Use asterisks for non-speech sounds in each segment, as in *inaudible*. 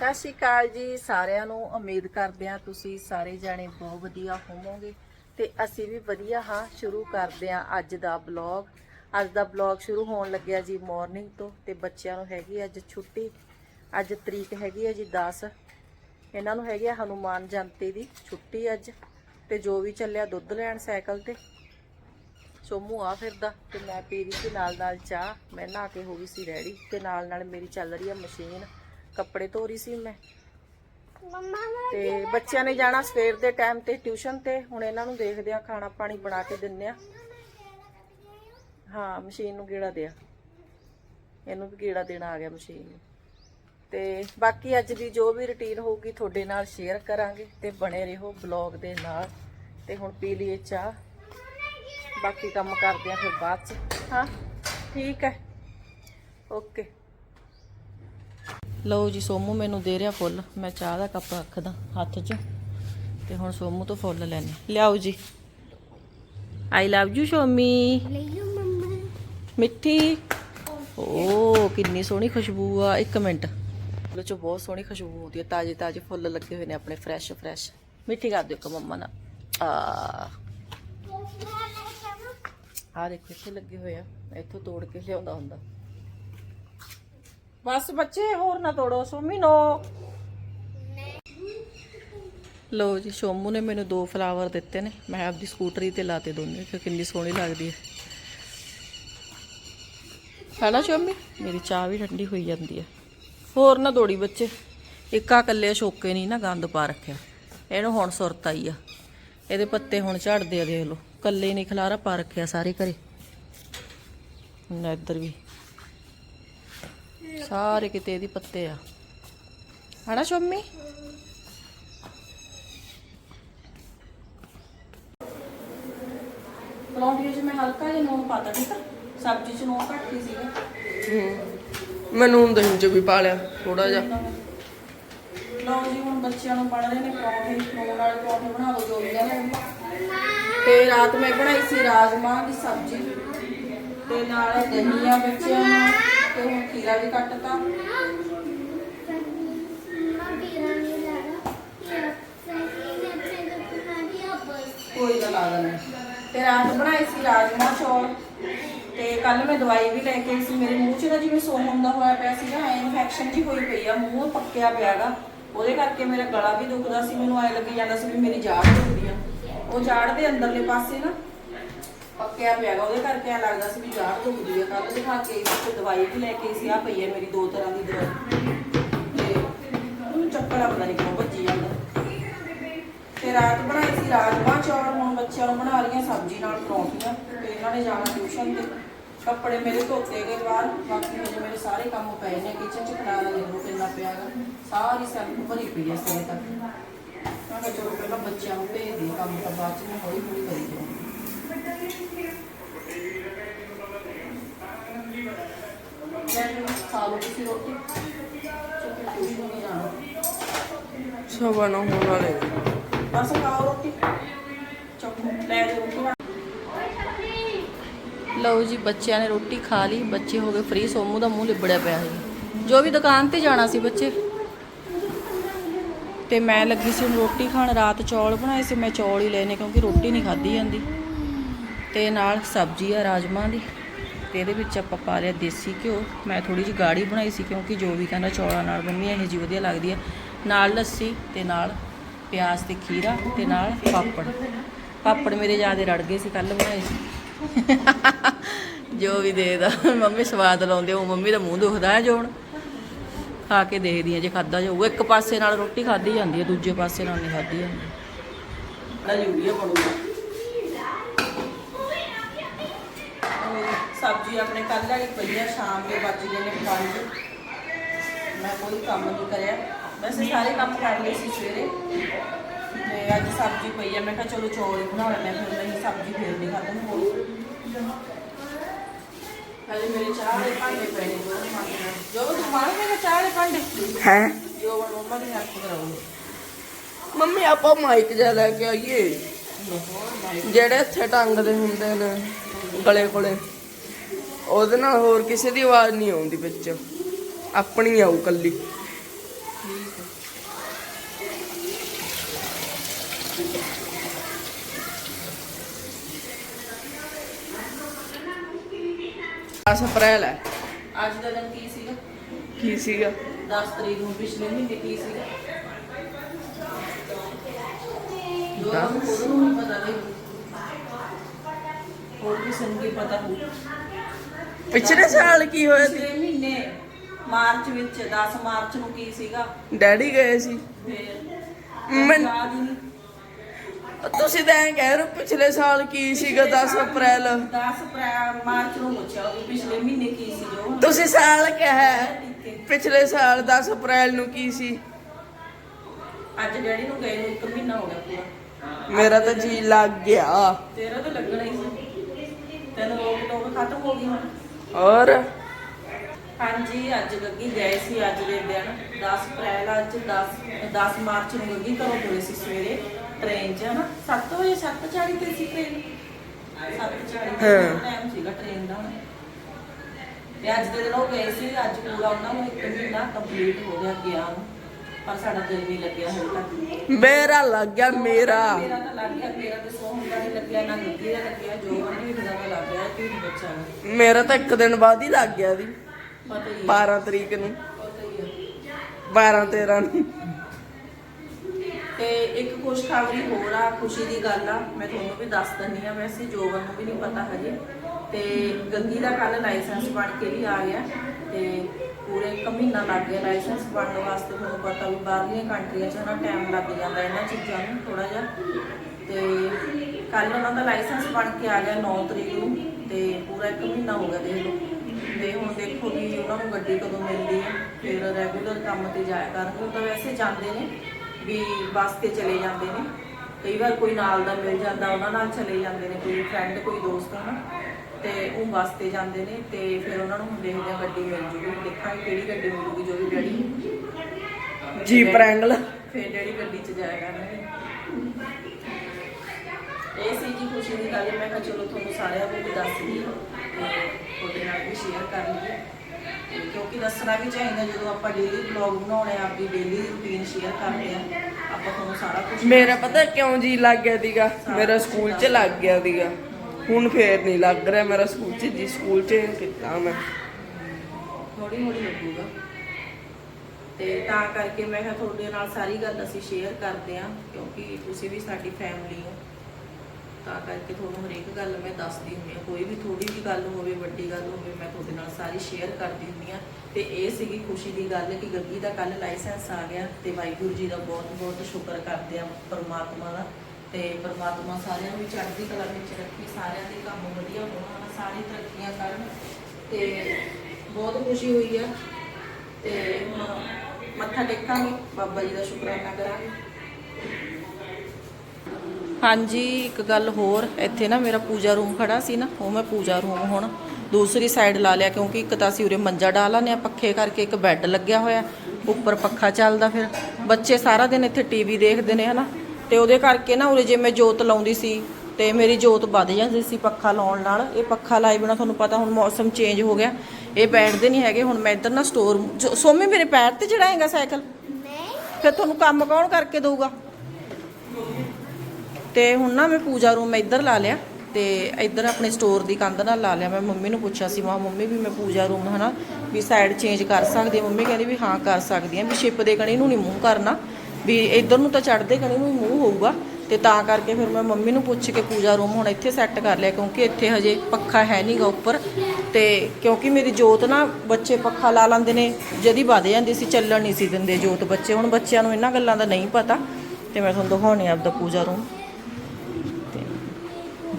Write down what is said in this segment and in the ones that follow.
ਸਤਿ ਸ਼੍ਰੀ ਅਕਾਲ ਜੀ, ਸਾਰਿਆਂ ਨੂੰ ਉਮੀਦ ਕਰਦੇ ਹਾਂ ਤੁਸੀਂ ਸਾਰੇ ਜਾਣੇ ਬਹੁਤ ਵਧੀਆ ਹੋਵੋਗੇ ਤੇ ਅਸੀਂ ਵੀ ਵਧੀਆ ਹਾਂ, ਸ਼ੁਰੂ ਕਰਦੇ ਹਾਂ ਅੱਜ ਦਾ ਬਲੌਗ ਅੱਜ ਦਾ ਬਲੌਗ ਸ਼ੁਰੂ ਹੋਣ ਲੱਗਿਆ ਜੀ ਮਾਰਨਿੰਗ ਤੋਂ ਤੇ ਬੱਚਿਆਂ ਨੂੰ ਹੈਗੀ ਅੱਜ ਛੁੱਟੀ। ਅੱਜ ਤਰੀਕ ਹੈਗੀ ਹੈ ਜੀ 10 ਇਹਨਾਂ ਨੂੰ ਹੈਗੀ ਆ ਹਨੂਮਾਨ ਜਯੰਤੀ ਦੀ ਛੁੱਟੀ ਅੱਜ ਤੇ ਜੋ ਵੀ ਚੱਲਿਆ ਦੁੱਧ ਲੈਣ ਸਾਈਕਲ ਤੇ। ਸੋਮੂ ਆ ਫਿਰਦਾ ਤੇ ਮੈਂ ਪੀ ਰਹੀ ਸੀ ਨਾਲ ਨਾਲ ਚਾਹ। ਮੈਂ ਨਹਾ ਕੇ ਹੋ ਗਈ ਸੀ ਰੈਡੀ ਤੇ ਨਾਲ ਨਾਲ ਮੇਰੀ ਚੱਲ ਰਹੀ ਆ ਮਸ਼ੀਨ। ਕੱਪੜੇ ਧੋ ਰਹੀ ਸੀ ਮੈਂ। ਤੇ ਬੱਚਿਆਂ ਨੇ ਜਾਣਾ ਸਵੇਰ ਦੇ ਟਾਈਮ ਤੇ ਟਿਊਸ਼ਨ ਤੇ ਹੁਣ ਇਹਨਾਂ ਨੂੰ ਦੇਖਦੇ ਆ ਖਾਣਾ ਪਾਣੀ ਬਣਾ ਕੇ ਦਿੰਨੇ ਆ। ਹਾਂ। ਮਸ਼ੀਨ ਨੂੰ ਗੇੜਾ ਦਿਆ। ਇਹਨੂੰ ਵੀ ਗੇੜਾ ਦੇਣਾ ਆ ਗਿਆ ਮਸ਼ੀਨ ਨੂੰ। ਤੇ ਬਾਕੀ ਅੱਜ ਦੀ ਜੋ ਵੀ ਰੁਟੀਨ ਹੋਊਗੀ ਤੁਹਾਡੇ ਨਾਲ ਸ਼ੇਅਰ ਕਰਾਂਗੇ ਤੇ ਬਣੇ ਰਹੋ ਬਲੌਗ ਦੇ ਨਾਲ। ਤੇ ਹੁਣ ਪੀ ਲਈਏ ਚਾਹ। ਬਾਕੀ ਕੰਮ ਕਰਦੇ ਆ ਫਿਰ ਬਾਅਦ ਚ। ਹਾਂ ਠੀਕ ਹੈ। ਓਕੇ ਲਓ ਜੀ, ਸੋਮੂ ਮੈਨੂੰ ਦੇ ਰਿਹਾ ਫੁੱਲ। ਮੈਂ ਚਾਹ ਦਾ ਕੱਪ ਰੱਖਦਾ ਹੱਥ 'ਚ ਤੇ ਹੁਣ ਸੋਮੂ ਤੋਂ ਫੁੱਲ ਲੈਣੇ। ਲਿਆਓ ਜੀ। I love you Shomi. ਮਿੱਠੀ। ਓ ਕਿੰਨੀ ਸੋਹਣੀ ਖੁਸ਼ਬੂ ਆ। ਇੱਕ ਮਿੰਟ। ਉਹਦੇ ਚੋਂ ਬਹੁਤ ਸੋਹਣੀ ਖੁਸ਼ਬੂ ਆਉਂਦੀ ਹੈ ਤਾਜ਼ੇ ਤਾਜ਼ੇ ਫੁੱਲ ਲੱਗੇ ਹੋਏ ਨੇ ਆਪਣੇ ਫਰੈਸ਼ ਫਰੈਸ਼ ਮਿੱਠੀ ਕਰ ਦਿਓ ਇੱਕ ਮੰਮਾ ਨਾਲ। ਆ। ਆ ਦੇਖੋ, ਇੱਥੇ ਲੱਗੇ ਹੋਏ ਆ। ਇੱਥੋਂ ਤੋੜ ਕੇ ਲਿਆਉਂਦਾ ਹੁੰਦਾ। ਬਸ ਬੱਚੇ, ਹੋਰ ਨਾ ਤੋੜੋ, ਸੋਮੀ ਨੋ। ਲੋ ਜੀ, ਸੋਮੂ ਨੇ ਮੈਨੂੰ ਦੋ ਫਲਾਵਰ ਦਿੱਤੇ ਨੇ। ਮੈਂ ਆਪਦੀ ਸਕੂਟਰੀ ਤੇ ਲਾਤੇ ਦੋਨੇ ਕਿ ਕਿੰਨੀ ਸੋਹਣੀ ਲੱਗਦੀ ਹੈ। ਹੈਨਾ ਸ਼ੋਮੀ? ਮੇਰੀ ਚਾਹ ਵੀ ਠੰਡੀ ਹੋਈ ਜਾਂਦੀ ਹੈ। ਹੋਰ ਨਾ ਤੋੜੀ ਬੱਚੇ। ਇੱਕਾ ਕੱਲੇ ਸ਼ੋਕੇ ਨਹੀਂ ਨਾ ਗੰਦ ਪਾ ਰੱਖਿਆ। ਇਹਨੂੰ ਹੁਣ ਸੁਰਤ ਆਈ ਆ। ਇਹਦੇ ਪੱਤੇ ਹੁਣ ਝੜਦੇ ਆ, ਦੇਖ ਲਓ। ਕੱਲੇ ਨਹੀਂ ਖਲਾਰਾ ਪਾ ਰੱਖਿਆ ਸਾਰੇ ਘਰੇ। ਨਾ ਇੱਧਰ ਵੀ। ਸਾਰੇ ਕਿਤੇ ਇਹਦੀ ਪੱਤੇ ਆ। ਹਣਾ ਸ਼ੋਮੀ? ਪਰੌਂਠੀ 'ਚ ਮੈਂ ਹਲਕਾ ਜਿਹਾ ਨੂਨ ਪਾਤਾ ਠੀਕ ਆ? ਸਬਜ਼ੀ 'ਚ ਨੂਨ ਘੱਟ ਹੀ ਸੀਗਾ। ਮੈਂ ਨੂਨ ਦਹੀਂ ਚ ਵੀ ਪਾ ਲਿਆ ਥੋੜਾ ਜਿਹਾ। ਲਓ ਜੀ ਹੁਣ ਬੱਚਿਆਂ ਨੂੰ ਬਣ ਰਹੇ ਨੇ ਪਰੌਂਠੇ। ਨੂਨ ਵਾਲੇ ਪਰੌਂਠੇ ਬਣਾ ਲਓ ਜੋ ਵੀ ਕਹਿੰਦੇ ਤੇ ਰਾਤ ਮੈਂ ਬਣਾਈ ਸੀ ਰਾਜਮਾਂਹ ਦੀ ਸਬਜ਼ੀ। ਤੇ ਨਾਲ ਦਹੀਂ ਆ ਬੱਚਿਆਂ ਨੂੰ ਤੇ ਹੁਣ ਖੀਰਾ ਵੀ ਕੱਟਤਾ ਕੋਈ ਨਾ ਲਾ ਦੇਣਾ ਤੇ ਰਾਤ ਬਣਾਈ ਸੀ ਰਾਜਮਾ ਚੌਲ। ਤੇ ਕੱਲ ਮੈਂ ਦਵਾਈ ਵੀ ਲੈ ਕੇ ਆਈ ਸੀ। ਮੇਰੇ ਮੂੰਹ 'ਚ ਨਾ ਜਿਵੇਂ ਸੋ ਹੁੰਦਾ ਹੋਇਆ ਪਿਆ ਸੀ ਨਾ ਇਨਫੈਕਸ਼ਨ ਜੀ ਹੋਈ ਪਈ ਆ। ਮੂੰਹ ਪੱਕਿਆ ਪਿਆਗਾ ਉਹਦੇ ਕਰਕੇ ਮੇਰਾ ਗਲਾ ਵੀ ਦੁਖਦਾ ਸੀ। ਮੈਨੂੰ ਐ ਲੱਗੀ ਜਾਂਦਾ ਸੀ ਵੀ ਮੇਰੀ ਜਾੜ ਦੁਖਦੀ ਆ। ਉਹ ਜਾੜ ਦੇ ਅੰਦਰਲੇ ਪਾਸੇ ਨਾ ਪੱਕਿਆ ਪਿਆਗਾ ਉਹਦੇ ਕਰਕੇ ਐ ਲੱਗਦਾ ਸੀ ਵੀ ਜਾੜ ਦੁਖਦੀ ਆ। ਕੱਲ ਦਿਖਾ ਕੇ ਆਈ ਸੀ ਤੇ ਦਵਾਈ ਵੀ ਲੈ ਕੇ ਆਈ ਸੀ। ਆ ਪਈ ਹੈ ਮੇਰੀ ਦੋ ਤਰ੍ਹਾਂ ਦੀ ਦਵਾਈ ਤੇ ਉਹਨੂੰ ਚੱਕਰ ਆ, ਪਤਾ ਨਹੀਂ ਕਿਉਂ ਭੱਜੀ ਜਾਂਦਾ। ਤੇ ਰਾਤ ਬਣਾਈ ਸੀ ਰਾਜਮਾ ਚੌਲ ਹੁਣ ਬੱਚਿਆਂ ਨੂੰ ਬਣਾ ਰਹੀਆਂ ਸਬਜ਼ੀ ਨਾਲ ਪਰੌਂਠੀਆਂ। ਤੇ ਇਹਨਾਂ ਨੇ ਜਾਣਾ ਟਿਊਸ਼ਨ ਤੇ। ਕੱਪੜੇ ਮੇਰੇ ਧੋਤੇ ਗਏ ਬਾਹਰ। ਬਾਕੀ ਹਜੇ ਮੇਰੇ ਸਾਰੇ ਕੰਮ ਪਏ ਨੇ। ਕਿਚਨ ਚ ਖਲਾਰਾ ਦੇਖੋ ਕਿੰਨਾ ਪਿਆ ਗਾ। ਸਾਰੀ ਸੈਲਫ ਭਰੀ ਪਈ ਹੈ ਸਵੇਰ ਤੱਕ ਮੈਂ ਕਿਹਾ ਚਲੋ, ਪਹਿਲਾਂ ਬੱਚਿਆਂ ਨੂੰ ਭੇਜ ਦੇ ਕੰਮ ਤਾਂ ਬਾਅਦ ਚ ਮੈਂ ਹੌਲੀ ਹੌਲੀ ਕਰੀ ਲਓ ਹੋਣ ਵਾਲੇ ਬਸ ਖਾਓ ਰੋਟੀ। ਰੋਟੀ। ਜੀ ਬੱਚਿਆਂ ਨੇ ਰੋਟੀ ਖਾ ਲਈ। ਬੱਚੇ ਹੋ ਗਏ ਫ੍ਰੀ ਸੋਮੂ ਦਾ ਮੂੰਹ ਲਿਬੜਿਆ ਪਿਆ ਹੈ ਜੋ ਵੀ ਦੁਕਾਨ ਤੇ ਜਾਣਾ ਸੀ ਬੱਚੇ। ਤੇ ਮੈਂ ਲੱਗੀ ਸੀ ਰੋਟੀ ਖਾਣ। ਰਾਤ ਚੌਲ ਬਣਾਏ ਸੀ ਮੈਂ ਚੌਲ ਹੀ ਲੈਨੇ ਕਿਉਂਕਿ ਰੋਟੀ ਨਹੀਂ ਖਾਧੀ ਜਾਂਦੀ। ਤੇ ਨਾਲ ਸਬਜ਼ੀ ਆ ਰਾਜਮਾਂ ਦੀ ਤੇ ਇਹਦੇ ਵਿੱਚ ਆਪਾਂ ਪਾ ਲਿਆ ਦੇਸੀ ਘਿਓ। ਮੈਂ ਥੋੜੀ ਜਿਹੀ ਗਾੜੀ ਬਣਾਈ ਸੀ ਕਿਉਂਕਿ ਜੋ ਵੀ ਕਹਿੰਦਾ ਚੌਲਾਂ ਨਾਲ ਮੰਮੀ ਇਹ ਜੀ ਵਧੀਆ ਲੱਗਦੀ ਹੈ ਨਾਲ ਲੱਸੀ ਤੇ ਨਾਲ ਪਿਆਜ਼ ਤੇ ਖੀਰਾ ਤੇ ਨਾਲ ਪਾਪੜ। ਪਾਪੜ ਮੇਰੇ ਜਿਆਦੇ ਰੜ ਗਏ ਸੀ ਕੱਲ ਬਣਾਏ ਸੀ। ਜੋ ਵੀ ਦੇਦਾ ਮੰਮੀ ਸਵਾਦ ਲਾਉਂਦੇ ਉਹ ਮੰਮੀ ਦਾ ਮੂੰਹ ਦੁਖਦਾ ਹੈ ਜੋਣ ਖਾ ਕੇ ਦੇਖਦੀ ਆ, ਜੇ ਖਾਦਾ ਜਾਊਗਾ, ਇੱਕ ਪਾਸੇ ਨਾਲ ਰੋਟੀ ਖਾਦੀ ਜਾਂਦੀ ਹੈ ਦੂਜੇ ਪਾਸੇ ਨਾਲ ਨਹੀਂ ਖਾਦੀ ਜਾਂਦੀ। ਬੜਾ ਯੂਰੀਆ ਬਣੂਗਾ ਸਬਜ਼ੀ ਆਪਣੇ ਕੱਲ ਵਾਲੀ ਪਈ ਆ ਸ਼ਾਮ ਦੇ ਵੱਜ ਗਏ ਨੇ 5 ਮੈਂ ਕੋਈ ਕੰਮ ਨਹੀਂ ਕਰਿਆ। ਵੈਸੇ ਸਾਰੇ ਕੰਮ ਕਰ ਲਏ ਸੀ ਸਵੇਰੇ। ਤੇ ਅੱਜ ਸਬਜ਼ੀ ਪਈ ਆ ਮੈਂ ਕਿਹਾ ਚਲੋ ਚੌਲ ਬਣਾ ਲੈਣੇ ਫਿਰ ਨਹੀਂ ਸਬਜ਼ੀ ਫੇਰ ਨਹੀਂ ਖਤਮ ਹੋਈ ਹਲੇ ਮੇਰੇ ਚਾਹ ਦੇ ਭਾਂਡੇ ਪਏ ਨੇ ਜੋ ਤੂੰ ਮਾਰ ਮੇਰੇ ਚਾਹ ਦੇ ਭਾਂਡੇ। ਹੈ? ਜੋ ਮੰਮਾ ਦੀ ਹੱਥ ਕਰਾਉਂਗੀ ਮੰਮੀ ਆਪਾਂ ਮਾਈਕ ਜਿਹਾ ਲੈ ਕੇ ਆਈਏ ਜਿਹੜੇ ਇੱਥੇ ਟੰਗਦੇ ਹੁੰਦੇ ਨੇ ਗਲੇ ਕੋਲੇ। ਉਹਦੇ ਨਾਲ ਹੋਰ ਕਿਸੇ ਦੀ ਆਵਾਜ਼ ਨਹੀਂ ਆਉਂਦੀ ਵਿੱਚ। ਆਪਣੀ ਆਊ ਕੱਲੀ। ਦਸ ਅਪ੍ਰੈਲ ਹੈ। ਅੱਜ ਦਾ ਦਿਨ ਕੀ ਸੀਗਾ? ਕੀ ਸੀਗਾ? 10 ਤਰੀਕ ਨੂੰ ਪਿਛਲੇ ਮਹੀਨੇ ਕੀ ਸੀਗਾ? ਦੋਨਾਂ ਨੂੰ ਪਤਾ ਨਹੀਂ ਹੋਰ ਨੂੰ ਕੀ ਪਤਾ ਹੋਊ। ਪਿਛਲੇ ਸਾਲ ਕੀ ਹੋਇਆ ਸੀ? ਪਿਛਲੇ ਮਹੀਨੇ ਮਾਰਚ ਵਿੱਚ 10 ਮਾਰਚ ਨੂੰ ਕੀ ਸੀਗਾ? ਡੈਡੀ ਗਏ ਸੀ। ਫਿਰ ਮੈਂ- ਯਾਦ ਹੀ ਨਹੀਂ ਤੁਸੀਂ ਤਾਂ ਐਂ ਕਹਿ ਰਹੇ ਹੋ ਪਿਛਲੇ ਸਾਲ ਕੀ ਸੀਗਾ 10 ਅਪ੍ਰੈਲ। 10 ਅਪ੍ਰੈਲ ਮਾਰਚ ਨੂੰ ਪੁੱਛਿਆ ਵੀ ਪਿਛਲੇ ਮਹੀਨੇ ਕੀ ਸੀ ਜੋ। ਤੁਸੀਂ ਸਾਲ ਕਿਹਾ। ਪਿਛਲੇ ਸਾਲ 10 ਅਪ੍ਰੈਲ ਨੂੰ ਕੀ ਸੀ? ਅੱਜ ਡੈਡੀ ਨੂੰ ਗਏ ਨੂੰ ਇੱਕ ਮਹੀਨਾ ਹੋ ਗਿਆ ਪੂਰਾ। ਮੇਰਾ ਤਾਂ ਜੀ ਲੱਗ ਗਿਆ। ਤੇਰਾ ਤਾਂ ਲੱਗਣਾ ਹੀ ਸੀ। ਤੈਨੂੰ ਰੋਕ ਟੋਕ ਖਤਮ ਹੋ ਗਈ ਹੁਣ। ਔਰ? ਹਾਂਜੀ ਅੱਜ ਗੱਗੀ ਗਏ ਸੀ ਅੱਜ ਦੇ ਦਿਨ। 10 ਅਪ੍ਰੈਲ ਅੱਜ 10 10 ਮਾਰਚ ਨੂੰ ਗੱਗੀ ਘਰੋਂ ਗਏ ਸੀ ਸਵੇਰੇ ਟ੍ਰੇਨ 'ਚ ਹਨਾ? 7 ਵਜੇ 7:40 ਤੇ ਸੀ ਟ੍ਰੇਨ 7:40 ਹਾਂ। ਟਾਈਮ ਸੀਗਾ ਟ੍ਰੇਨ ਦਾ ਤੇ ਅੱਜ ਦੇ ਦਿਨ ਉਹ ਗਏ ਸੀ ਅੱਜ ਪੂਰਾ ਉਹਨਾਂ ਨੂੰ ਇੱਕ ਮਹੀਨਾ ਕੰਪਲੀਟ ਹੋ ਗਿਆ ਗਿਆ ਪਰ ਸਾਡਾ ਦਿਲ ਨਹੀਂ ਲੱਗਿਆ ਹਜੇ ਤੱਕ। ਮੇਰਾ ਲੱਗ ਗਿਆ ਮੇਰਾ। ਮੇਰਾ ਤਾਂ ਲੱਗ ਗਿਆ ਮੇਰਾ ਤੇ ਸੋਹਣ ਦਾ ਨਹੀਂ ਲੱਗਿਆ ਨਾ ਗੱਗੀ ਦਾ ਲੱਗਿਆ ਜੋ ਵੀ ਲੱਗ ਗਿਆ। ਮੇਰਾ ਤਾਂ ਇੱਕ ਦਿਨ ਬਾਅਦ ਹੀ ਲੱਗ ਗਿਆ ਦੀ ਪਤਾ ਹੀ ਹੈ 12 ਤਰੀਕ ਨੂੰ। ਪਤਾ ਹੀ ਹੈ 12 13 ਨੂੰ। ਤੇ ਇੱਕ ਖੁਸ਼ਖਬਰੀ ਹੋਰ ਆ ਖੁਸ਼ੀ ਦੀ ਗੱਲ ਆ। ਮੈਂ ਤੁਹਾਨੂੰ ਵੀ ਦੱਸ ਦਿੰਨੀ ਆ ਵੈਸੇ ਜੋਬਨ ਨੂੰ ਵੀ ਨਹੀਂ ਪਤਾ ਹਜੇ। ਤੇ ਗੱਗੀ ਦਾ ਕੱਲ ਲਾਇਸੈਂਸ ਬਣ ਕੇ ਵੀ ਆ ਗਿਆ। ਤੇ ਪੂਰੇ ਇੱਕ ਮਹੀਨਾ ਲੱਗ ਗਿਆ ਲਾਇਸੈਂਸ ਬਣਨ ਵਾਸਤੇ। ਤੁਹਾਨੂੰ ਪਤਾ ਵੀ ਬਾਹਰਲੀਆਂ ਕੰਟਰੀਆਂ 'ਚ ਨਾ ਟਾਈਮ ਲੱਗ ਜਾਂਦਾ ਇਹਨਾਂ ਚੀਜ਼ਾਂ ਨੂੰ ਥੋੜਾ ਜਿਹਾ। ਤੇ ਕੱਲ ਉਹਨਾਂ ਦਾ ਲਾਇਸੈਂਸ ਬਣ ਕੇ ਆ ਗਿਆ 9 ਤਰੀਕ ਨੂੰ। ਇੱਕ ਮਹੀਨਾ ਹੋ ਗਿਆ ਦੇਖ ਲਓ। ਤੇ ਹੁਣ ਦੇਖੋ ਵੀ ਉਹਨਾਂ ਨੂੰ ਗੱਡੀ ਕਦੋਂ ਮਿਲਦੀ ਹੈ ਫਿਰ ਰੈਗੂਲਰ ਕੰਮ ਤੇ ਜਾਇਆ ਕਰਨਗੇ ਉਹ ਤਾਂ ਵੈਸੇ ਜਾਂਦੇ ਨੇ ਵੀ ਬੱਸ ਤੇ ਚਲੇ ਜਾਂਦੇ ਨੇ। ਕਈ ਵਾਰ ਕੋਈ ਨਾਲ ਦਾ ਮਿਲ ਜਾਂਦਾ ਉਹਨਾਂ ਨਾਲ ਚਲੇ ਜਾਂਦੇ ਨੇ ਕੋਈ ਫਰੈਂਡ ਕੋਈ ਦੋਸਤ ਹਨਾ। ਤੇ ਉਹ ਬੱਸ ਤੇ ਜਾਂਦੇ ਨੇ ਤੇ ਫਿਰ ਉਹਨਾਂ ਨੂੰ ਹੁਣ ਦੇਖਦੇ ਆ ਗੱਡੀ ਮਿਲ ਜੂਗੀ। ਦੇਖਾਂਗੇ ਕਿਹੜੀ ਗੱਡੀ ਮਿਲੂਗੀ ਜੋ ਵੀ ਡੈਡੀ *laughs* ਜੀ ਪ੍ਰੈਂਗਲ ਫਿਰ ਡੈਡੀ ਗੱਡੀ 'ਚ ਜਾਇਆ ਕਰਨਗੇ। ਇਹ ਸੀ ਜੀ ਖੁਸ਼ੀ ਦੀ ਗੱਲ ਮੈਂ ਕਿਹਾ ਚਲੋ ਤੁਹਾਨੂੰ ਸਾਰਿਆਂ ਨੂੰ ਵੀ ਦੱਸ ਦਈਏ। ਤੁਹਾਡੇ ਨਾਲ ਵੀ ਸ਼ੇਅਰ ਕਿਉਂਕਿ ਦੱਸਣਾ ਵੀ ਚਾਹੀਦਾ ਜਦੋਂ ਆਪਾਂ ਡੇਲੀ ਬਲੌਗ ਬਣਾਉਣੇ ਆ ਆਪਣੀ ਡੇਲੀ ਰੂਟੀਨ ਸ਼ੇਅਰ ਕਰਦੇ ਆ ਆਪਾਂ ਤੁਹਾਨੂੰ ਸਾਰਾ ਕੁਝ ਮੇਰਾ ਪਤਾ ਕਿਉਂ ਜੀ ਲੱਗ ਗਿਆ ਦੀਗਾ? ਮੇਰਾ ਸਕੂਲ 'ਚ ਲੱਗ ਗਿਆ ਦੀਗਾ। ਹੁਣ ਫੇਰ ਨਹੀਂ ਲੱਗ ਰਿਹਾ ਮੇਰਾ ਸਕੂਲ 'ਚ ਜੀ ਸਕੂਲ 'ਚ ਕੀਤਾ ਮੈਂ। ਹੌਲੀ ਹੌਲੀ ਲੱਗੂਗਾ। ਤੇ ਤਾਂ ਕਰਕੇ ਮੈਂ ਕਿਹਾ ਤੁਹਾਡੇ ਨਾਲ ਸਾਰੀ ਗੱਲ ਅਸੀਂ ਸ਼ੇਅਰ ਕਰਦੇ ਆ ਕਿਉਂਕਿ ਤੁਸੀਂ ਵੀ ਸਾਡੀ ਫੈਮਿਲੀ ਹੋ। ਤਾਂ ਕਰਕੇ ਤੁਹਾਨੂੰ ਹਰੇਕ ਗੱਲ ਮੈਂ ਦੱਸਦੀ ਹੁੰਦੀ ਹਾਂ। ਕੋਈ ਵੀ ਥੋੜੀ ਜਿਹੀ ਗੱਲ ਹੋਵੇ, ਵੱਡੀ ਗੱਲ ਹੋਵੇ, ਮੈਂ ਤੁਹਾਡੇ ਨਾਲ ਸਾਰੀ ਸ਼ੇਅਰ ਕਰਦੀ ਹੁੰਦੀ ਹਾਂ। ਤੇ ਇਹ ਸੀਗੀ ਖੁਸ਼ੀ ਦੀ ਗੱਲ ਕਿ ਗੱਗੀ ਦਾ ਕੱਲ ਲਾਇਸੈਂਸ ਆ ਗਿਆ ਤੇ ਵਾਹਿਗੁਰੂ ਜੀ ਦਾ ਬਹੁਤ ਬਹੁਤ ਸ਼ੁਕਰ ਕਰਦੇ ਆ ਪਰਮਾਤਮਾ ਦਾ। ਤੇ ਪਰਮਾਤਮਾ ਸਾਰਿਆਂ ਨੂੰ ਵੀ ਚੜ੍ਹਦੀ ਕਲਾ ਵਿੱਚ ਰੱਖੇ, ਸਾਰਿਆਂ ਦੇ ਕੰਮ ਵਧੀਆ ਹੋਣ, ਸਾਰੀ ਤਰੱਕੀਆਂ ਕਰਨ। ਤੇ ਬਹੁਤ ਖੁਸ਼ੀ ਹੋਈ ਆ। ਤੇ ਹੁਣ ਮੱਥਾ ਟੇਕਾਂਗੇ। ਬਾਬਾ ਜੀ ਦਾ ਸ਼ੁਕਰਾਨਾ ਕਰਾਂਗੇ। ਹਾਂਜੀ ਇੱਕ ਗੱਲ ਹੋਰ ਇੱਥੇ ਨਾ ਮੇਰਾ ਪੂਜਾ ਰੂਮ ਖੜਾ ਸੀ ਨਾ ਉਹ ਮੈਂ ਪੂਜਾ ਰੂਮ ਹੁਣ ਦੂਸਰੀ ਸਾਈਡ ਲਾ ਲਿਆ ਕਿਉਂਕਿ ਇੱਕ ਤਾਂ ਅਸੀਂ ਉਰੇ ਮੰਜਾ ਡਾ ਲਾਨੇ ਆ ਪੱਖੇ ਕਰਕੇ ਇੱਕ ਬੈੱਡ ਲੱਗਿਆ ਹੋਇਆ ਉੱਪਰ ਪੱਖਾ ਚੱਲਦਾ ਫਿਰ। ਬੱਚੇ ਸਾਰਾ ਦਿਨ ਇੱਥੇ ਟੀਵੀ ਦੇਖਦੇ ਨੇ ਹਨਾ ਤੇ ਉਹਦੇ ਕਰਕੇ ਨਾ ਉਰੇ ਜੇ ਮੈਂ ਜੋਤ ਲਾਉਂਦੀ ਸੀ ਤੇ ਮੇਰੀ ਜੋਤ ਵੱਧ ਜਾਂਦੀ ਸੀ ਪੱਖਾ ਲਾਉਣ ਨਾਲ। ਇਹ ਪੱਖਾ ਲਾਏ ਬਿਨਾ ਤੁਹਾਨੂੰ ਪਤਾ ਹੁਣ ਮੌਸਮ ਚੇਂਜ ਹੋ ਗਿਆ ਇਹ ਬੈਠਦੇ ਨਹੀਂ ਹੈਗੇ। ਹੁਣ ਮੈਂ ਇੱਧਰ ਨਾ ਸਟੋਰ ਸੋਮੇ ਮੇਰੇ ਪੈਰ ਤੇ ਚੜਾਏਗਾ ਸਾਈਕਲ? ਫਿਰ ਤੁਹਾਨੂੰ ਕੰਮ ਕੌਣ ਕਰਕੇ ਦਊਗਾ? ਤੇ ਹੁਣ ਨਾ ਮੈਂ ਪੂਜਾ ਰੂਮ ਇੱਧਰ ਲਾ ਲਿਆ ਤੇ ਇੱਧਰ ਆਪਣੇ ਸਟੋਰ ਦੀ ਕੰਧ ਨਾਲ ਲਾ ਲਿਆ। ਮੈਂ ਮੰਮੀ ਨੂੰ ਪੁੱਛਿਆ ਸੀ, ਮਾਂ ਮੰਮੀ ਵੀ ਮੈਂ ਪੂਜਾ ਰੂਮ ਹਨਾ, ਵੀ ਸਾਈਡ ਚੇਂਜ ਕਰ ਸਕਦੀ ਮੰਮੀ ਕਹਿੰਦੀ ਵੀ ਹਾਂ ਕਰ ਸਕਦੀ ਹਾਂ, ਵੀ ਸ਼ਿਪ ਦੇ ਕਣੀ ਨੂੰ ਨਹੀਂ ਮੂੰਹ ਕਰਨਾ, ਵੀ ਇੱਧਰ ਨੂੰ ਤਾਂ ਚੜਦੇ ਕਣੀ ਨੂੰ ਮੂੰਹ ਹੋਊਗਾ। ਤੇ ਤਾਂ ਕਰਕੇ ਫਿਰ ਮੈਂ ਮੰਮੀ ਨੂੰ ਪੁੱਛ ਕੇ ਪੂਜਾ ਰੂਮ ਹੁਣ ਇੱਥੇ ਸੈੱਟ ਕਰ ਲਿਆ, ਕਿਉਂਕਿ ਇੱਥੇ ਹਜੇ ਪੱਖਾ ਹੈ ਨਹੀਂਗਾ ਉੱਪਰ। ਤੇ ਕਿਉਂਕਿ ਮੇਰੀ ਜੋਤ ਨਾ ਬੱਚੇ ਪੱਖਾ ਲਾ ਲੈਂਦੇ ਨੇ, ਜਦੀ ਵਧ ਜਾਂਦੀ ਸੀ, ਚੱਲਣ ਨਹੀਂ ਸੀ ਦਿੰਦੇ ਜੋਤ। ਬੱਚੇ, ਹੁਣ ਬੱਚਿਆਂ ਨੂੰ ਇਹਨਾਂ ਗੱਲਾਂ ਦਾ ਨਹੀਂ ਪਤਾ, ਤੇ ਮੈਂ ਤੁਹਾਨੂੰ ਦਿਖਾਉਣੀ ਆ ਆਪਦਾ ਪੂਜਾ ਰੂਮ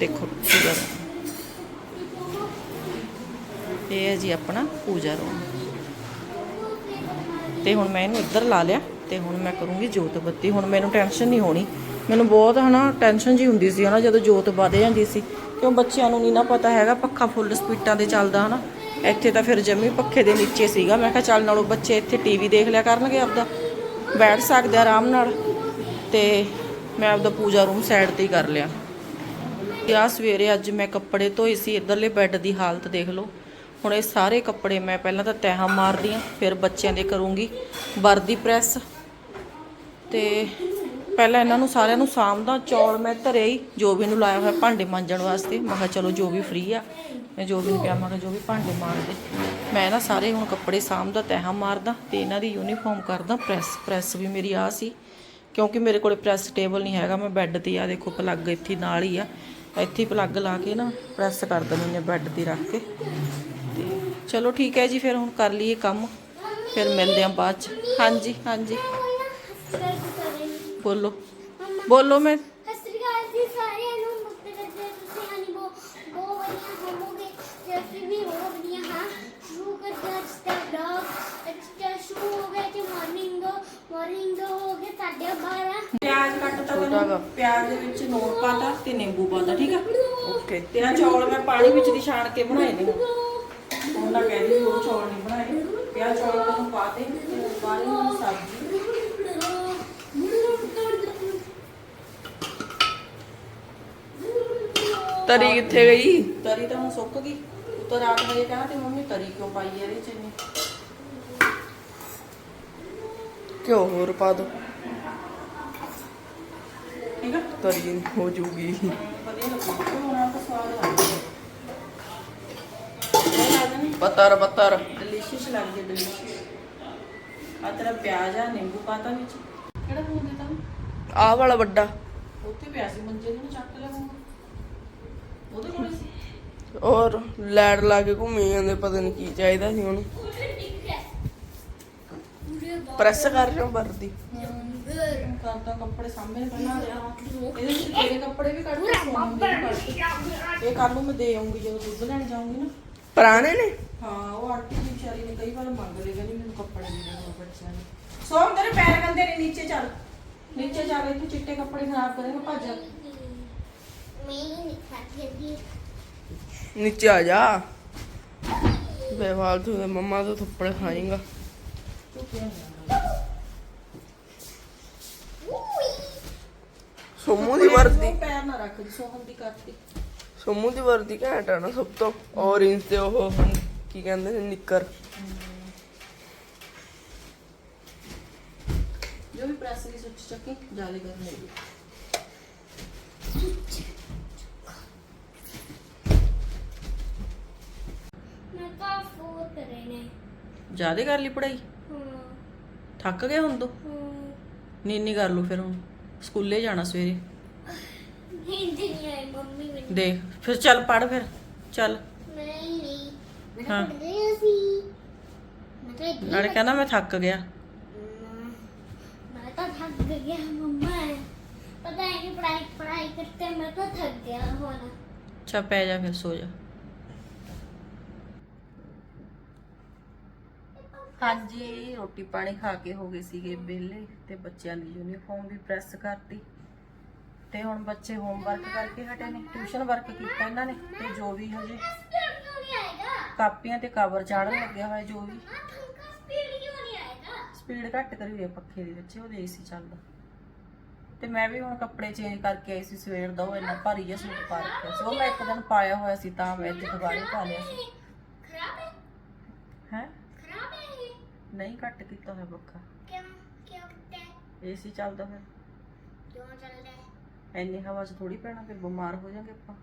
ਦੇਖੋ ਪੂਜਾ ਰੂਮ ਇਹ ਹੈ ਜੀ ਆਪਣਾ ਪੂਜਾ ਰੂਮ। ਤੇ ਹੁਣ ਮੈਂ ਇਹਨੂੰ ਇੱਧਰ ਲਾ ਲਿਆ ਤੇ ਹੁਣ ਮੈਂ ਕਰੂੰਗੀ ਜੋਤ ਬੱਤੀ। ਹੁਣ ਮੈਨੂੰ ਟੈਨਸ਼ਨ ਨਹੀਂ ਹੋਣੀ। ਮੈਨੂੰ ਬਹੁਤ ਹਨਾ ਟੈਨਸ਼ਨ ਜੀ ਹੁੰਦੀ ਸੀ ਹਨਾ ਜਦੋਂ ਜੋਤ ਵੱਧ ਜਾਂਦੀ ਸੀ। ਕਿਉਂ ਬੱਚਿਆਂ ਨੂੰ ਨਹੀਂ ਨਾ ਪਤਾ ਹੈਗਾ ਪੱਖਾ ਫੁੱਲ ਸਪੀਟਾਂ ਤੇ ਚੱਲਦਾ ਹਨਾ। ਇੱਥੇ ਤਾਂ ਫਿਰ ਜੰਮੀ ਪੱਖੇ ਦੇ ਨੀਚੇ ਸੀਗਾ। ਮੈਂ ਕਿਹਾ ਚੱਲ ਨਾਲੋਂ ਬੱਚੇ ਇੱਥੇ ਟੀਵੀ ਦੇਖ ਲਿਆ ਕਰਨਗੇ ਆਪਦਾ। ਬੈਠ ਸਕਦੇ ਆਰਾਮ ਨਾਲ। ਤੇ ਮੈਂ ਆਪਦਾ ਪੂਜਾ ਰੂਮ ਸਾਈਡ ਤੇ ਹੀ ਕਰ ਲਿਆ। ਤੇ ਆ ਸਵੇਰੇ ਅੱਜ ਮੈਂ ਕੱਪੜੇ ਧੋਏ ਸੀ, ਇਧਰਲੇ ਬੈੱਡ ਦੀ ਹਾਲਤ ਦੇਖ ਲਓ। ਹੁਣ ਇਹ ਸਾਰੇ ਕੱਪੜੇ ਮੈਂ ਪਹਿਲਾਂ ਤਾਂ ਤੈਹਾਂ ਮਾਰਦੀ ਆ, ਫਿਰ ਬੱਚਿਆਂ ਦੇ ਕਰੂੰਗੀ। ਵਰਦੀ ਪ੍ਰੈਸ। ਤੇ ਪਹਿਲਾਂ ਇਹਨਾਂ ਨੂੰ ਸਾਰਿਆਂ ਨੂੰ ਸਾਂਭਦਾ, ਚੌਲ ਮੈਂ ਧਰੇ ਹੀ, ਜੋ ਵੀ ਨੂੰ ਲਾਇਆ ਹੋਇਆ ਭਾਂਡੇ ਮਾਂਜਣ ਵਾਸਤੇ। ਮੈਂ ਕਿਹਾ ਚਲੋ ਜੋ ਵੀ ਫ੍ਰੀ ਆ, ਮੈਂ ਜੋ ਵੀ ਨੂੰ ਕਿਹਾ, ਮੈਂ ਕਿਹਾ ਜੋ ਵੀ ਭਾਂਡੇ ਮਾਂਜਦੇ। ਮੈਂ ਨਾ ਸਾਰੇ ਹੁਣ ਕੱਪੜੇ ਸਾਂਭਦਾ, ਤੈਹਾਂ ਮਾਰਦਾ ਤੇ ਇਹਨਾਂ ਦੀ ਯੂਨੀਫਾਰਮ ਕਰਦਾ, ਪ੍ਰੈਸ ਪ੍ਰੈਸ ਵੀ ਮੇਰੀ ਆ ਸੀ। ਕਿਉਂਕਿ ਮੇਰੇ ਕੋਲ ਪ੍ਰੈਸ ਟੇਬਲ ਨਹੀਂ ਹੈਗਾ, ਮੈਂ ਬੈੱਡ ਤੇ ਆ, ਦੇਖੋ ਪਲੱਗ ਇੱਥੇ ਨਾਲ ਹੀ ਆ। ਇੱਥੇ ਪਲੱਗ ਲਾ ਕੇ ਨਾ ਪ੍ਰੈਸ ਕਰ ਦਿੰਦੀ ਹਾਂ ਬੈੱਡ ਤੇ ਰੱਖ ਕੇ। ਤੇ ਚਲੋ ਠੀਕ ਹੈ ਜੀ, ਫਿਰ ਹੁਣ ਕਰ ਲਈਏ ਕੰਮ, ਫਿਰ ਮਿਲਦੇ ਹਾਂ ਬਾਅਦ ਚ। ਹਾਂਜੀ ਹਾਂਜੀ। ਬੋਲੋ। ਬੋਲੋ ਮੈਂ। ਸਤਿ ਸ਼੍ਰੀ ਅਕਾਲ ਜੀ ਸਾਰਿਆਂ ਨੂੰ ਮੁਕਤ ਕਰਦੇ ਤੁਸੀਂ ਆਨੀ ਬੋ ਬੋ ਵਧੀਆ ਹੋਵੋਗੇ ਤੇ ਅਸੀਂ ਵੀ ਹੋ ਵਧੀਆ ਹਾਂ ਸ਼ੁਰੂ ਕਰਦੇ ਹਾਂ ਅੱਜ ਦਾ ਵਲੌਗ ਅੱਜ ਸ਼ੁਰੂ ਹੋ ਗਿਆ ਕਿ ਮਾਰਨਿੰਗ ਦੋ ਮਾਰਨਿੰਗ ਦੋ ਹੋ ਗਏ ਸਾਡੇ 12 ਪਿਆਜ਼ ਕੱਟਤਾ ਛੋਟਾ ਗਾ। ਪਿਆਜ਼ ਦੇ ਵਿੱਚ ਨੂਣ ਪਾਤਾ ਤੇ ਨਿੰਬੂ ਪਾਤਾ ਠੀਕ ਆ? ਓਕੇ। ਤੇ ਆਹ ਚੌਲ ਮੈਂ ਪਾਣੀ ਵਿੱਚ ਦੀ ਛਾਣ ਕੇ ਬਣਾਏ ਨੇ। ਉਹਨਾਂ ਕਹਿੰਦੀ ਵੀ ਉਹ ਚੌਲ ਨਹੀਂ ਬਣਾਏ। ਪਿਆਜ਼ ਚੌਲ ਨੂੰ ਪਾਤੇ ਤੇ ਬਾਰੀ ਨੂੰ ਸਬਜ਼ੀ। ਤਰੀ ਕਿੱਥੇ ਗਈ? ਤਰੀ ਤਾਂ ਹੁਣ ਸੁੱਕ ਗਈ। ਉੱਤਰ ਰਾਤ ਵਜੇ ਕਹਿੰਦਾ ਤੇ ਮੰਮੀ ਤਰੀ ਕਿਉਂ ਪਾਈ ਇਹਦੇ ਚ ਇੰਨੀ? ਕਿਉਂ ਹੋਰ ਪਾ ਦੋ। ਠੀਕ ਆ? ਤਰੀ ਹੋ ਜੂਗੀ। ਵਧੀਆ ਲੱਗੂ ਸਵਾਦ ਪਤਰ ਪਤਰ ਡਿਲੀਸ਼ੀਅਸ ਲੱਗਦੀ ਡਿਲੀਸ਼ੀਅਸ ਆ ਤੇਰਾ ਪਿਆਜ਼ ਆ ਨਿੰਬੂ ਪਾਤਾ ਵਿੱਚ। ਕਿਹੜਾ ਫੋਨ ਦਿੱਤਾ? ਆਹ ਵਾਲਾ ਵੱਡਾ। ਉੱਥੇ ਪਿਆ ਸੀ ਮੰਜੇ ਨੂੰ ਚੱਕ ਲਿਆ ਫੋਨ। ਉਹਦੇ ਕੋਲ ਸੀ। ਔਰ ਲੈਡ ਲਾ ਕੇ ਘੁੰਮੀ ਜਾਂਦੇ ਪਤਾ ਨਹੀਂ ਕੀ ਚਾਹੀਦਾ ਸੀ ਉਹਨੂੰ। ਪ੍ਰੈਸ ਕਰ ਰਹੇ ਹੋ ਵਰਦੀ ਕਰਦਾ ਕੱਪੜੇ ਸਾਹਮਣੇ ਪਹਿਲਾਂ ਲਿਆ। ਇਹਦੇ ਵਿੱਚ ਤੇਰੇ ਕੱਪੜੇ ਵੀ ਕੱਢ ਕੇ ਸੋਨੂੰ ਦੇ ਵੀ ਕੱਢ ਕੇ। ਇਹ ਕੱਲ ਨੂੰ ਮੈਂ ਦੇ ਆਉਂਗੀ ਜਦੋਂ ਦੁੱਧ ਲੈਣ ਜਾਊਂਗੀ ਨਾ। ਪੁਰਾਣੇ ਨੇ? ਹਾਂ ਉਹ ਆਂਟੀ ਦੀ ਵਿਚਾਰੀ ਨੇ ਕਈ ਵਾਰ ਮੰਗ ਲਏ ਕਹਿੰਦੀ ਮੈਨੂੰ ਕੱਪੜੇ ਦੇ ਦੇ ਬੱਚਿਆਂ ਦੇ ਸੋਮ ਤੇਰੇ ਪੈਰ ਗੰਦੇ ਨੇ ਨੀਚੇ ਚੱਲ। ਨੀਚੇ ਚੱਲ ਇੱਥੇ ਚਿੱਟੇ ਕੱਪੜੇ ਖਰਾਬ ਕਰੇਗਾ ਭੱਜ ਜਾ। ਨਹੀਂ ਖਾਤੀ ਨੀਚੇ ਆ ਜਾ। ਮੰਮਾ ਤੋਂ ਥੱਪੜ ਖਾਏਗਾ। ਤੂੰ ਸੋਮੂ ਦੀ ਵਰਦੀ। ਪੈਰ ਨਾ ਰੱਖ ਸੋਹਮ ਦੀ ਕਰਤੀ। ਸੋਮੂ ਦੀ ਵਰਦੀ ਘੈਂਟ ਆ ਨਾ ਸਭ ਤੋਂ। ਔਰੇਂਜ ਤੇ ਉਹ ਕੀ ਕਹਿੰਦੇ ਨੇ ਨਿੱਕਰ। ਜੋ ਵੀ ਪ੍ਰੈਸ ਦੀ ਸੁੱਚ ਚੱਕੀ ਜਾਲੇ ਕਰ ਲਈ। ਮੈਂ ਤਾਂ ਫੋਰ ਕਰੇ ਨੇ। ਜਿਆਦੇ ਕਰ ਲਈ ਪੜਾਈ ਥੱਕ ਗਏ ਹੁਣ ਤੂੰ ਹਾਂ ਨੀਨੀ ਕਰ ਲੂ ਫਿਰ ਹੁਣ ਸਕੂਲੇ ਜਾਣਾ ਸਵੇਰੇ ਨੀਂਦ ਨਹੀਂ ਆਈ ਮੰਮੀ ਮੈਨੂੰ ਦੇਖ ਫਿਰ ਚੱਲ ਪੜ ਫਿਰ ਚੱਲ ਨਹੀਂ ਨਹੀਂ ਮੈਂ ਹਾਂ। ਤਾਂ ਪੜ ਰਹੀ ਸੀ ਮੈਂ ਤਾਂ ਇੱਥੇ ਨਾਲੇ ਕਹਿੰਦਾ ਮੈਂ ਥੱਕ ਗਿਆ मैं तो थक गया मम्मा पता है कि पढ़ाई पढ़ाई करते मैं तो थक गया होना ਅੱਛਾ ਪੈ ਜਾ ਫਿਰ ਸੋ ਜਾ ਹਾਂਜੀ, ਰੋਟੀ ਪਾਣੀ ਖਾ ਕੇ ਹੋ ਗਏ ਸੀਗੇ ਵਿਹਲੇ ਤੇ ਬੱਚਿਆਂ ਦੀ ਯੂਨੀਫਾਰਮ ਵੀ ਪ੍ਰੈਸ ਕਰਤੀ। ਤੇ ਹੁਣ ਬੱਚੇ ਹੋਮਵਰਕ ਕਰਕੇ ਹਟੇ ਨੇ ਟਿਊਸ਼ਨ ਵਰਕ ਕੀਤਾ ਇਹਨਾਂ ਨੇ ਤੇ ਜੋ ਵੀ ਹਜੇ ਕਾਪੀਆਂ ਤੇ ਕਵਰ ਚਾੜਨ ਲੱਗਿਆ ਹੋਇਆ ਜੋ ਵੀ। ਸਪੀਡ ਘੱਟ ਕਰੀ ਹੋਈ ਪੱਖੇ ਦੇ ਵਿੱਚ, ਉਹਦੇ ਏਸੀ ਚੱਲਦਾ ਤੇ ਮੈਂ ਵੀ ਹੁਣ ਕੱਪੜੇ ਚੇਂਜ ਕਰਕੇ ਆਈ ਸੀ ਸਵੇਰ ਦਾ, ਉਹ ਇੰਨਾ ਭਾਰੀ ਜਿਹਾ ਸੂਟ ਪਾ ਰੱਖਿਆ ਸੀ। ਉਹ ਮੈਂ ਇੱਕ ਦਿਨ ਪਾਇਆ ਹੋਇਆ ਸੀ, ਤਾਂ ਮੈਂ ਅੱਜ ਦੁਬਾਰਾ ਪਾ ਲਿਆ ਸੀ। ਨਹੀਂ ਘੱਟ ਕੀਤਾ ਹੋਇਆ ਪੱਖਾ। ਕਿਉਂ ਕਿਉਂ ਤੇ? ਏਸੀ ਚੱਲਦਾ ਫਿਰ ਕਿਉਂ ਚੱਲਦਾ? ਹੈ? ਐਨੀ ਹਵਾ 'ਚ ਥੋੜੀ ਪੈਣਾ ਫਿਰ ਬਿਮਾਰ ਹੋ ਜਾਾਂਗੇ ਆਪਾਂ।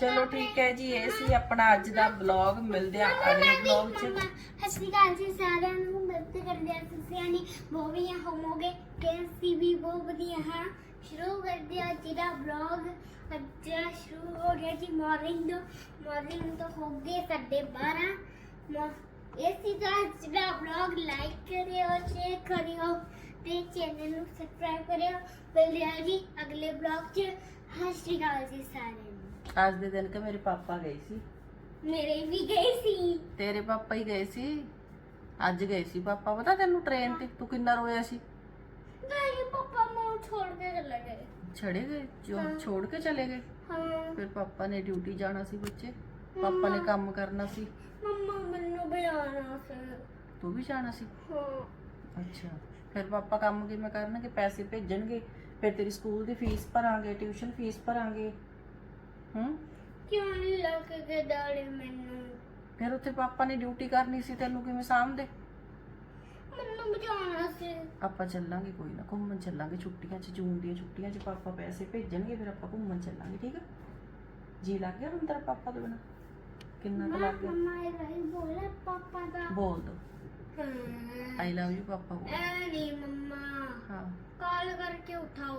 ਚਲੋ ਠੀਕ ਹੈ ਜੀ ਇਹ ਸੀ ਆਪਣਾ ਅੱਜ ਦਾ ਬਲੌਗ ਮਿਲਦੇ ਆ ਅਗਲੇ ਬਲੌਗ 'ਚ। ਸਤਿ ਸ਼੍ਰੀ ਜੀ ਸਾਰਿਆਂ ਨੂੰ। ਮਿਲਤ ਕਰਦੇ ਆ ਤੁਸੀਂ ਆਨੀ ਉਹ ਵੀ ਹੋਵੋਗੇ। ਵੀ ਬਹੁਤ ਹਾਂ। ਸ਼ੁਰੂ ਕਰਦੇ ਹਾਂ ਅੱਜ ਦਾ ਵਲੌਗ ਅੱਜ ਸ਼ੁਰੂ ਹੋ ਗਿਆ ਜੀ ਮਾਰਨਿੰਗ ਤੋਂ। ਮਾਰਨਿੰਗ ਤੋਂ ਹੋ ਗਏ ਸਾਡੇ 12 ਮ- ਇਹ ਸੀ ਦਾ ਅੱਜ ਦਾ ਵਲੌਗ ਲਾਈਕ ਕਰਿਓ ਸ਼ੇਅਰ ਕਰਿਓ ਤੇ ਚੈਨਲ ਨੂੰ ਸਬਸਕ੍ਰਾਈਬ ਕਰਿਓ। ਮਿਲਦੇ ਹਾਂ ਜੀ ਅਗਲੇ ਵਲੌਗ 'ਚ। ਸਤਿ ਸ਼੍ਰੀ ਅਕਾਲ ਜੀ ਸਾਰਿਆਂ ਨੂੰ। ਅੱਜ ਦੇ ਦਿਨ ਕਿ ਮੇਰੇ ਪਾਪਾ ਗਏ ਸੀ? ਮੇਰੇ ਵੀ ਗਏ ਸੀ। ਤੇਰੇ ਪਾਪਾ ਹੀ ਗਏ ਸੀ? ਅੱਜ ਗਏ ਸੀ ਪਾਪਾ। ਪਤਾ ਤੈਨੂੰ ਟ੍ਰੇਨ ਤੇ ਤੂੰ ਕਿੰਨਾ ਰੋਇਆ ਸੀ? ਛੋੜ ਕੇ ਚਲੇ ਗਏ। ਛੜੇ ਗਏ? ਜੋ ਹਾਂ। ਛੋੜ ਕੇ ਚਲੇ ਗਏ? ਹਾਂ। ਫਿਰ ਪਾਪਾ ਨੇ ਡਿਊਟੀ ਜਾਣਾ ਸੀ ਬੱਚੇ। ਪਾਪਾ ਨੇ ਕੰਮ ਕਰਨਾ ਸੀ। ਮੰਮਾ ਮੈਨੂੰ ਵੀ ਆਣਾ ਸੀ। ਤੂੰ ਵੀ ਜਾਣਾ ਸੀ? ਹਾਂ। ਅੱਛਾ। ਫਿਰ ਪਾਪਾ ਕੰਮ ਕਿਵੇਂ ਕਰਨਗੇ? ਪੈਸੇ ਭੇਜਣਗੇ? ਫਿਰ ਤੇਰੀ ਸਕੂਲ ਦੀ ਫੀਸ ਭਰਾਂਗੇ ਟਿਊਸ਼ਨ ਫੀਸ ਭਰਾਂਗੇ? ਹੂੰ? ਕਿਉਂ ਨਹੀਂ ਲੱਗ ਕੇ ਡਾਲੇ ਮੈਨੂੰ? ਫਿਰ ਉੱਥੇ ਪਾਪਾ ਨੇ ਡਿਊਟੀ ਕਰਨੀ ਸੀ ਤੈਨੂੰ ਕਿਵੇਂ ਸਾਂਭਦੇ? ਮੈਨੂੰ ਬਚਾਉਣਾ ਸੀ ਆਪਾਂ ਚੱਲਾਂਗੇ ਕੋਈ ਨਾ ਘੁੰਮਣ ਚੱਲਾਂਗੇ ਛੁੱਟੀਆਂ 'ਚ ਜੂਨ ਦੀਆਂ ਛੁੱਟੀਆਂ 'ਚ ਪਾਪਾ ਪੈਸੇ ਭੇਜਣਗੇ ਫਿਰ ਆਪਾਂ ਘੁੰਮਣ ਚੱਲਾਂਗੇ ਠੀਕ ਆ ਜੀ ਲੱਗ ਗਿਆ ਹੁਣ ਤੇਰਾ ਪਾਪਾ ਤੋਂ ਬਿਨਾ ਕਿੰਨਾ ਕੁ ਲੱਗ ਗਿਆ ਮਮਾ ਇਹ ਰਹੀ ਬੋਲੇ ਪਾਪਾ ਦਾ ਬੋਲ ਦੋ ਹਾਂ ਆਈ ਲਵ ਯੂ ਪਾਪਾ ਬੋਲ ਐ ਨਹੀਂ ਮਮਾ हाँ कॉल करके उठाओ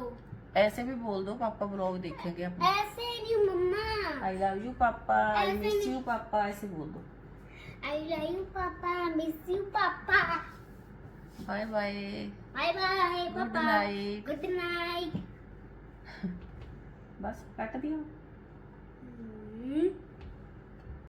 ऐसे भी बोल दो पापा ब्लॉग देखेंगे अपने ऐसे नहीं मम्मा आई लव यू पापा आई ऐसे मिस नहीं। यू पापा ऐसे बोल दो आई लव यू पापा मिस यू पापा bye bye bye bye Good ਪਾਪਾ night. ਗੁੱਡ ਨਾਈਟ ਬਸ ਕੱਟ ਦਿਓ